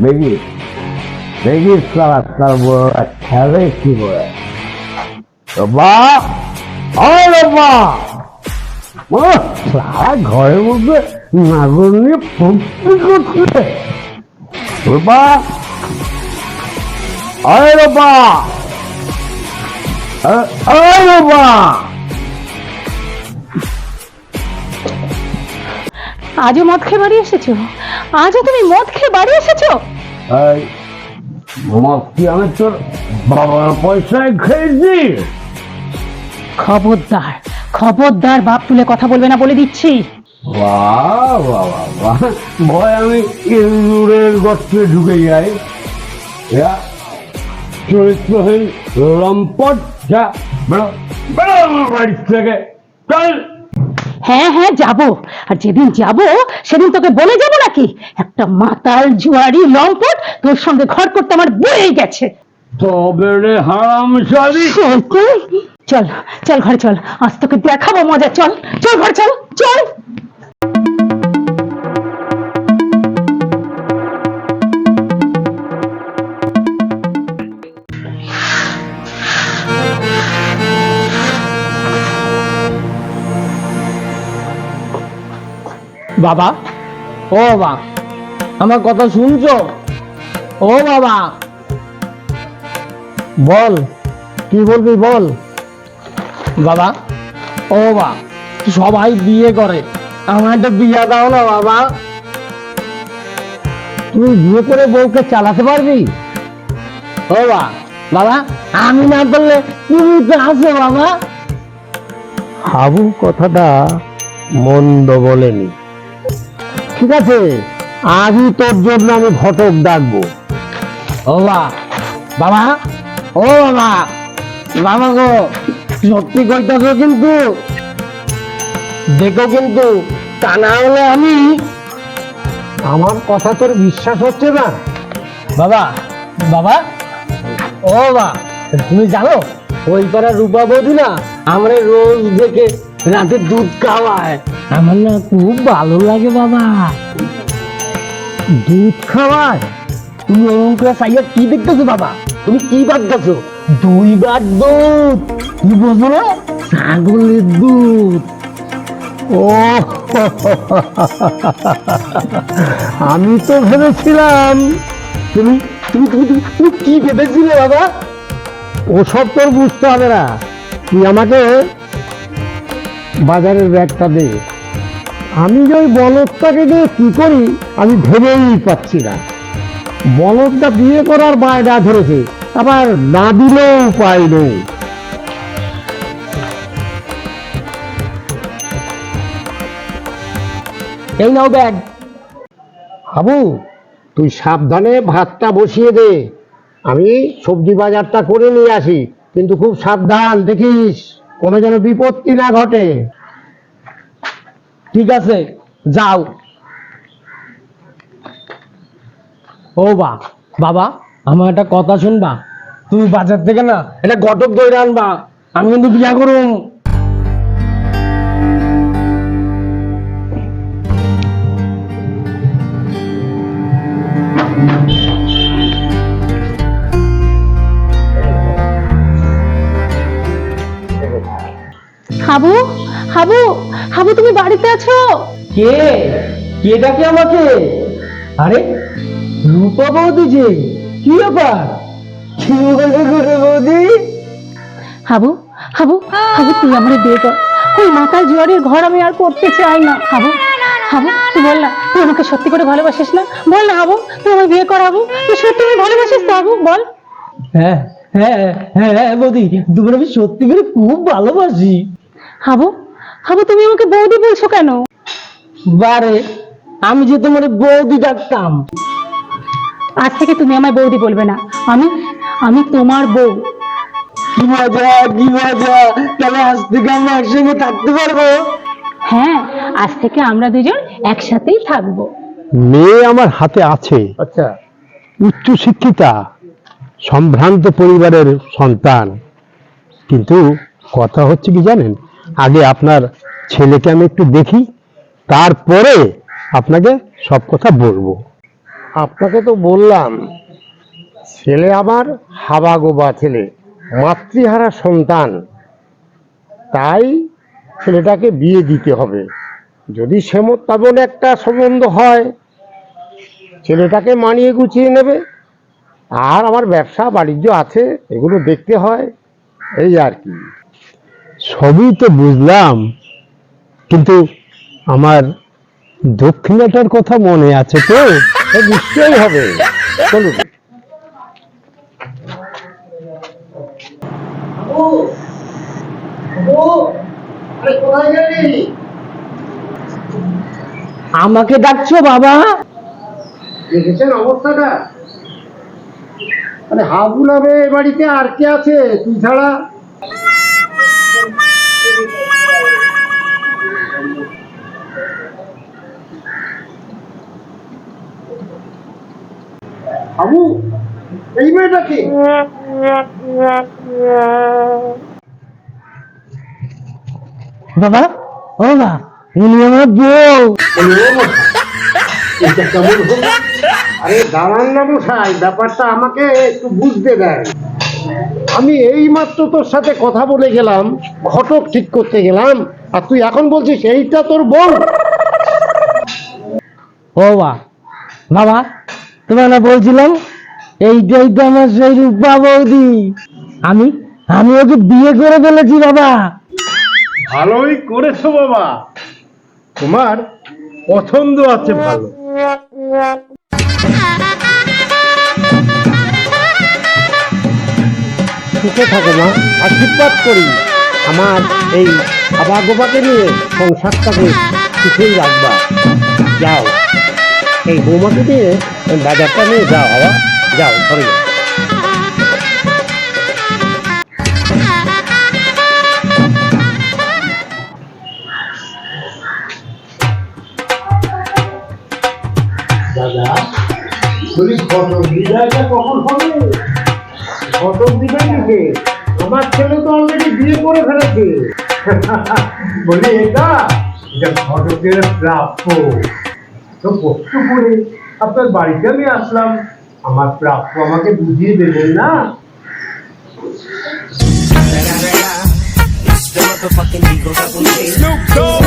দেখি দেখি সারা তার বড় খেলে নিয়ে ফুর্তি করছে আজও মদ খেয়ে বাড়ি এসেছ? আজও তুমি মদ খেয়ে বাড়ি এসেছ? এই কি আমি তোর বাবার পয়সায় খেয়েছি। খবরদার খবরদার বাপ তুলে কথা বলবে না বলে দিচ্ছি। বাহ বাহ ভয় আমি ইন্দুরের গর্তে ঢুকে যাই। এরা চরিত্রহীন লম্পট যা বেরো বেরো আমার বাড়ি থেকে। চল। হ্যাঁ হ্যাঁ যাব। আর যেদিন যাব সেদিন তোকে বলে যাব নাকি? একটা মাতাল জুয়ারি লম্পট তোর সঙ্গে ঘর করতে আমার বয়ে গেছে। তবে রে হারাম চল চল ঘরে চল। আজ তোকে দেখাবো মজা। চল চল ঘরে চল চল। বাবা? ও বাবা, আমার কথা শুনছো? ও বাবা। বল, কি বলবি বল? বাবা, ও বাবা, সবাই বিয়ে করে। আমার একটা বিয়ে দাও না বাবা। তুই বিয়ে করে বউকে চালাতে পারবি? ও বাবা বাবা, আমি না পারলে তুমি তো বাবা। হাবু কথাটা মন্দ বলেনি। ঠিক আছে? আজই তোর জন্য আমি ঘটক ডাকবো। ও বাবা বাবা? ও বাবা বাবা গো, সত্যি কইতাছ কিন্তু। দেখো কিন্তু তা না হলে আমি, আমার কথা তোর বিশ্বাস হচ্ছে না। বাবা বাবা, ও বাবা তুমি জানো, ওই পাড়া রূপা বৌদি না, আমরা রোজ দেখে রাতে দুধ খাওয়ায় আমার না খুব ভালো লাগে বাবা দুধ খাওয়ায় তুমি অমন করে কি দেখতেছো বাবা তুমি কি ভাবতেছো দুইবার দুধ কি বোঝো না ছাগলের দুধ ও আমি তো ভেবেছিলাম তুমি তুমি তুমি তুমি তুমি কি ভেবেছিলে বাবা ওসব তোর বুঝতে হবে না তুই আমাকে বাজারের ব্যাগটা দে। আমি যে ওই বলদটাকে দিয়ে কি করি, আমি ভেবেই পাচ্ছি না। বলদটা বিয়ে করার বায়না ধরেছে, আবার না দিলেও উপায় নেই। এই নাও ব্যাগ। হাবু তুই সাবধানে ভাতটা বসিয়ে দে। আমি সবজি বাজারটা করে নিয়ে আসি, কিন্তু খুব সাবধান দেখিস। কোনো যেন বিপত্তি না ঘটে। ঠিক আছে, যাও। ও বা, বাবা, আমার একটা কথা শুনবা। তুমি বাজার থেকে না এটা ঘটক দই আনবা। আমি কিন্তু বিয়া করুম। হাবু হাবু হাবু তুমি বাড়িতে আছো? কে? কে ডাকে আমাকে? আরে রূপা বৌদি যে কি ব্যাপার? কি বলে করে বৌদি? হাবু হাবু হাবু তুই আমার বিয়ে কর ওই মাতাল জুয়ারির ঘর আমি আর করতে চাই না। হাবু হাবু তুই বল না তুই আমাকে সত্যি করে ভালোবাসিস না? বল না হাবু তুই আমার বিয়ে কর হাবু। তুই সত্যি আমি ভালোবাসিস তো হাবু বল। হ্যাঁ হ্যাঁ হ্যাঁ হ্যাঁ বৌদি তোমার আমি সত্যি করে খুব ভালোবাসি। হাবু হাবু তুমি আমাকে বৌদি বলছো কেন? বারে আমি যে তোমার বৌদি ডাকতাম। আজ থেকে তুমি আমায় বৌদি বলবে না। আমি আমি তোমার বউ। কি মজা কি মজা তাহলে আজ থেকে আমরা একসঙ্গে থাকতে পারব? হ্যাঁ আজ থেকে আমরা দুজন একসাথেই থাকব। মেয়ে আমার হাতে আছে। আচ্ছা। উচ্চ শিক্ষিতা সম্ভ্রান্ত পরিবারের সন্তান। কিন্তু কথা হচ্ছে কি জানেন? আগে আপনার ছেলেকে আমি একটু দেখি, তারপরে আপনাকে সব কথা বলব। আপনাকে তো বললাম, ছেলে আমার হাবা গোবা ছেলে, মাতৃহারা সন্তান। তাই ছেলেটাকে বিয়ে দিতে হবে। যদি সেমন তেমন একটা সম্বন্ধ হয়, ছেলেটাকে মানিয়ে গুছিয়ে নেবে। আর আমার ব্যবসা, বাণিজ্য আছে, এগুলো দেখতে হয়, এই আর কি। সবই তো বুঝলাম, কিন্তু আমার দক্ষিণাটার কথা মনে আছে তো? নিশ্চয়ই হবে। চলুন। আমাকে ডাকছো বাবা? দেখেছেন অবস্থাটা? মানে এ বাড়িতে আর কে আছে? তুই ছাড়া হাবু এই বাবা ও উনি আমার বউ। এটা কেমন হলো? আরে দাঁড়ান না মশাই ব্যাপারটা আমাকে একটু বুঝতে দেয় আমি এই মাত্র তোর সাথে কথা বলে গেলাম ঘটক ঠিক করতে গেলাম আর তুই এখন বলছিস এইটা তোর বউ। ও বা বাবা তোমার না বলছিলাম? এইটাই তো আমার সেই রূপা বৌদি। আমি আমি ওকে বিয়ে করে ফেলেছি বাবা। ভালোই করেছ বাবা। তোমার পছন্দ আছে ভালো। সুখে থাকো মা। আশীর্বাদ করি। আমার এই আবার গোপাকে নিয়ে সংসারটাকে সুখেই রাখবা। যাও। এই বৌমাকে নিয়ে বাজারটা নিয়ে যাও, বাবা। যাও ঘরে যাও। ছেলে তো অলরেডি করে প্রাপ্য। তো কষ্ট করে? আপনার বাড়িতে আমি আসলাম আমার প্রাপ্য আমাকে বুঝিয়ে দেবেন না It's the motherfucking Eagle Double G. Snoop Dogg.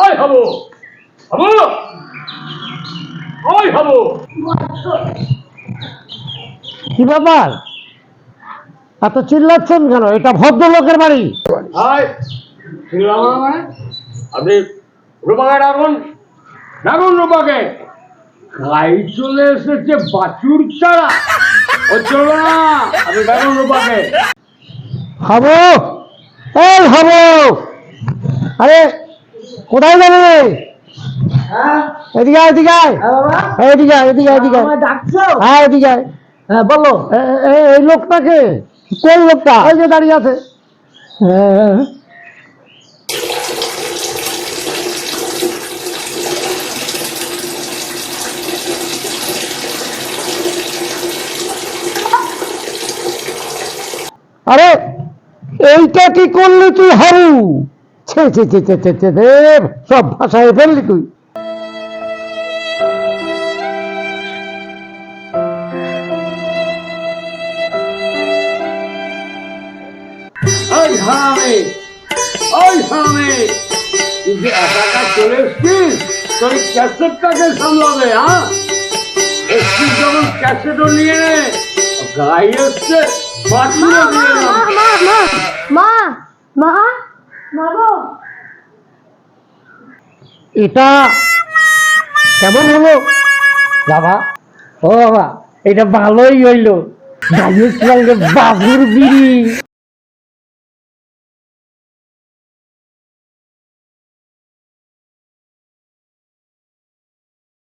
ওই ওই কি ব্যাপার এত চিল্লাচ্ছেন কেন এটা ভদ্রলোকের বাড়ি মানে আপনি রূপাকে ডাকুন ডাকুন রূপাকে গাই চলে এসেছে বাছুর ছাড়া। ও চলো না আপনি ডাকুন রূপাকে হাবু এই হাবু। আরে কোথায় যাবে এদিকে এদিকে এদিকে আয়, এদিকে হ্যাঁ এদিকে হ্যাঁ বলো। এই লোকটাকে? কোন লোকটা? ওই যে দাঁড়িয়ে আছে। হ্যাঁ। আরে, এইটা কি করলি তুই, হারু? ছে ছে ছে ছে ছে ছে সব ভাষায় ফেললি তুই। ওই ওই যে হ্যাঁ? নিয়ে গাই এসছে। এটা কেমন হলো বাবা ও বাবা এটা ভালোই হইল বাবুর বিড়ি